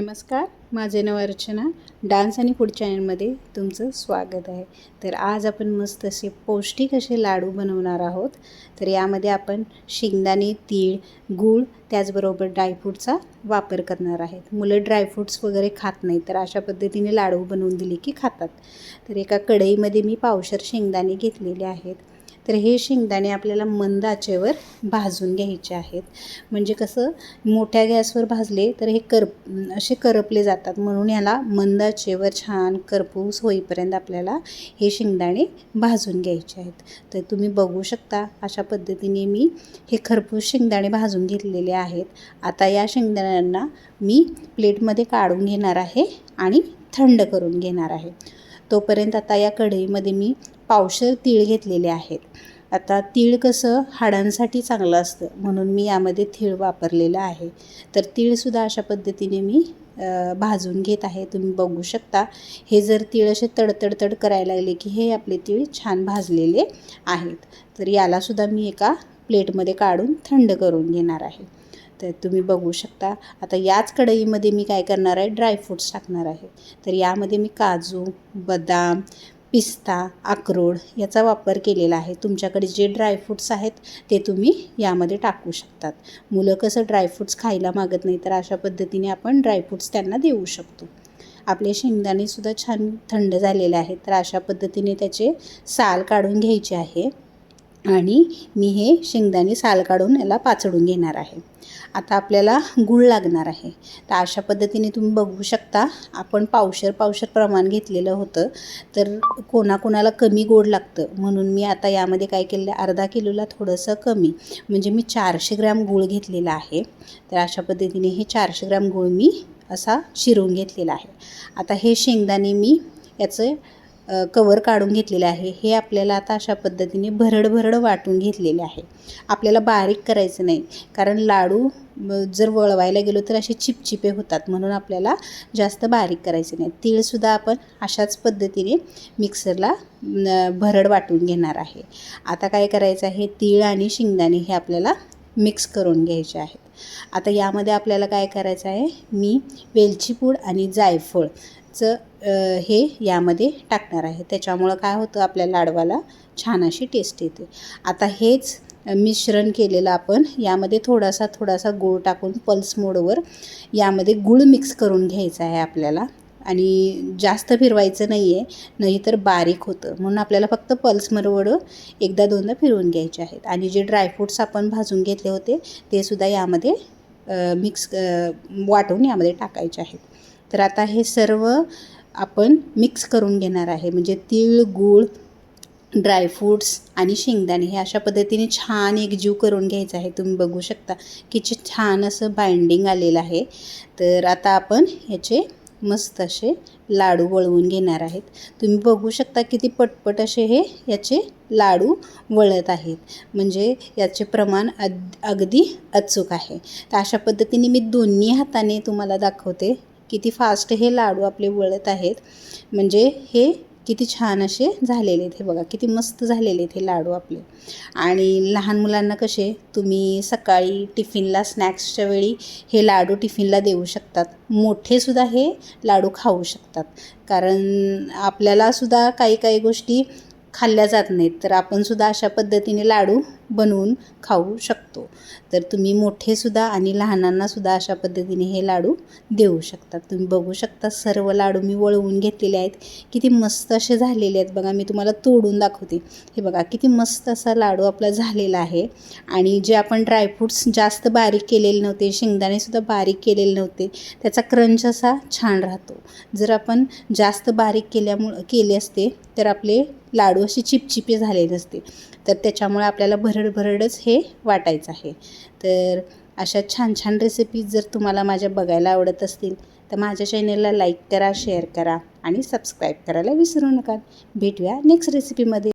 नमस्कार माझे नाव अर्चना. डान्स आणि फूड चॅनलमध्ये तुमचं स्वागत आहे. तर आज आपण मस्त असे पौष्टिक असे लाडू बनवणार आहोत. तर यामध्ये आपण शेंगदाणे तीळ गूळ त्याचबरोबर ड्रायफ्रूटचा वापर करणार आहेत. मुलं ड्रायफ्रूट्स वगैरे खात नाही तर अशा पद्धतीने लाडू बनवून दिले की खातात. तर एका कढईमध्ये मी पावशर शेंगदाणे घेतलेले आहेत. तर हे शेंगदाणे आपल्याला मंद आचेवर भाजून घ्यायचे आहेत. म्हणजे कसं मोठ्या गॅसवर भाजले तर हे करप असे करपले जातात. म्हणून याला मंद आचेवर छान करपूस होईपर्यंत आपल्याला हे शेंगदाणे भाजून घ्यायचे आहेत. तर तुम्ही बघू शकता अशा पद्धतीने मी हे खरपूस शेंगदाणे भाजून घेतलेले आहेत. आता या शेंगदाण्यांना मी प्लेटमध्ये काढून घेणार आहे आणि थंड करून घेणार आहे. तोपर्यंत आता या कढईमध्ये मी पावशर तीळ घेतलेले आहेत. आता तीळ कसं हाडांसाठी चांगलं असतं म्हणून मी यामध्ये तीळ वापरलेलं आहे. तर तीळसुद्धा अशा पद्धतीने मी भाजून घेत आहे. तुम्ही बघू शकता हे जर तीळ असे तडतडतड करायला लागले की हे आपले तीळ छान भाजलेले आहेत. तर यालासुद्धा मी एका प्लेटमध्ये काढून थंड करून घेणार आहे. तर तुम्ही बघू शकता आता याच कढईमध्ये मी काय करणार आहे ड्रायफ्रूट्स टाकणार आहे. तर यामध्ये मी काजू बदाम पिस्ता अक्रोड याचा वापर केलेला आहे. तुमच्याकडे जे ड्रायफ्रूट्स आहेत ते तुम्ही यामध्ये टाकू शकतात. मुलं कसं ड्रायफ्रूट्स खायला मागत नाही तर अशा पद्धतीने आपण ड्रायफ्रूट्स त्यांना देऊ शकतो. आपले शेंगदाणेसुद्धा छान थंड झालेले आहेत तर अशा पद्धतीने त्याचे साल काढून घ्यायचे आहे. आणि मी हे शेंगदाणे साल काढून याला पाचडून घेणार आहे. आता आपल्याला गूळ लागणार आहे. तर अशा पद्धतीने तुम्ही बघू शकता आपण पावशर पावशर प्रमाण घेतलेलं होतं तर कोणाकोणाला कमी गोड लागतं. म्हणून मी आता यामध्ये काय केलं अर्धा किलोला थोडंसं कमी म्हणजे मी चारशे ग्रॅम गूळ घेतलेला आहे. तर अशा पद्धतीने हे चारशे ग्रॅम गूळ मी असा शिरून घेतलेला आहे. आता हे शेंगदाणे मी याचं कवर काढून घेतलेलं आहे. हे आपल्याला आता अशा पद्धतीने भरड भरड वाटून घेतलेले आहे. आपल्याला बारीक करायचं नाही. कारण लाडू जर वळवायला गेलो तर असे चिपचिपे होतात. म्हणून आपल्याला जास्त बारीक करायचे नाही. तीळसुद्धा आपण अशाच पद्धतीने मिक्सरला भरड वाटून घेणार आहे. आता काय करायचं आहे? तीळ आणि शेंगदाणे हे आपल्याला मिक्स करून घ्यायचे आहेत. आता यामध्ये आपल्याला काय करायचं आहे? मी वेलची पूड आणि जायफळ चं हे यामध्ये टाकणार आहे. त्याच्यामुळं काय होतं आपल्या लाडवाला छान अशी टेस्ट येते. आता हेच मिश्रण केलेलं आपण यामध्ये थोडासा थोडासा गूळ टाकून पल्स मोडवर यामध्ये गूळ मिक्स करून घ्यायचा आहे आपल्याला. आणि जास्त फिरवायचं नाही आहे नाहीतर बारीक होतं. म्हणून आपल्याला फक्त पल्स मरवड एकदा दोनदा फिरवून घ्यायचे आहेत. आणि जे ड्रायफ्रूट्स आपण भाजून घेतले होते ते सुद्धा यामध्ये मिक्स वाटून यामध्ये टाकायचे आहेत. तर आता हे सर्व आपण मिक्स करून घेणार आहे. म्हणजे तीळ गूळ ड्रायफ्रूट्स आणि शेंगदाणे हे अशा पद्धतीने छान एकजीव करून घ्यायचं आहे. तुम्ही बघू शकता की छान असं बाइंडिंग आलेलं आहे. तर आता आपण ह्याचे मस्त असे लाडू वळवून घेणार आहेत. तुम्ही बघू शकता किती पटपट असे हे याचे लाडू वळत आहेत. म्हणजे याचे प्रमाण अद अगदी अचूक आहे. तर अशा पद्धतीने मी दोन्ही हाताने तुम्हाला दाखवते. किती फास्ट हे लाडू आपले वळत आहेत. म्हणजे हे किती छान असे झालेले आहेत हे बघा किती मस्त झालेले आहेत हे लाडू आपले. आणि लहान मुलांना कसे तुम्ही सकाळी टिफिनला स्नॅक्सच्या वेळी हे लाडू टिफिनला देऊ शकतात. मोठेसुद्धा हे लाडू खाऊ शकतात. कारण आपल्यालासुद्धा काही काही गोष्टी खाल्ल्या जात नाहीत. तर आपणसुद्धा अशा पद्धतीने लाडू बनवून खाऊ शकतो. तर तुम्ही मोठेसुद्धा आणि लहानांनासुद्धा अशा पद्धतीने हे लाडू देऊ शकतात तुम्ही बघू शकता सर्व लाडू मी वळवून घेतलेले आहेत. किती मस्त असे झालेले आहेत. बघा मी तुम्हाला तोडून दाखवते. हे बघा किती मस्त असा लाडू आपला झालेला आहे. आणि जे आपण ड्रायफ्रूट्स जास्त बारीक केलेले नव्हते शेंगदाणेसुद्धा बारीक केलेले नव्हते त्याचा क्रंच असा छान राहतो. जर आपण जास्त बारीक केल्यामुळं केले असते तर आपले लाडू असे चिपचिपे झालेले असते. तर त्याच्यामुळे आपल्याला भरड भरडच हे वाटायचं आहे. तर अशा छान छान रेसिपीज जर तुम्हाला माझ्या बघायला आवडत असतील तर माझ्या चॅनलला लाईक करा शेअर करा आणि सबस्क्राईब करायला विसरू नका. भेटूया नेक्स्ट रेसिपीमध्ये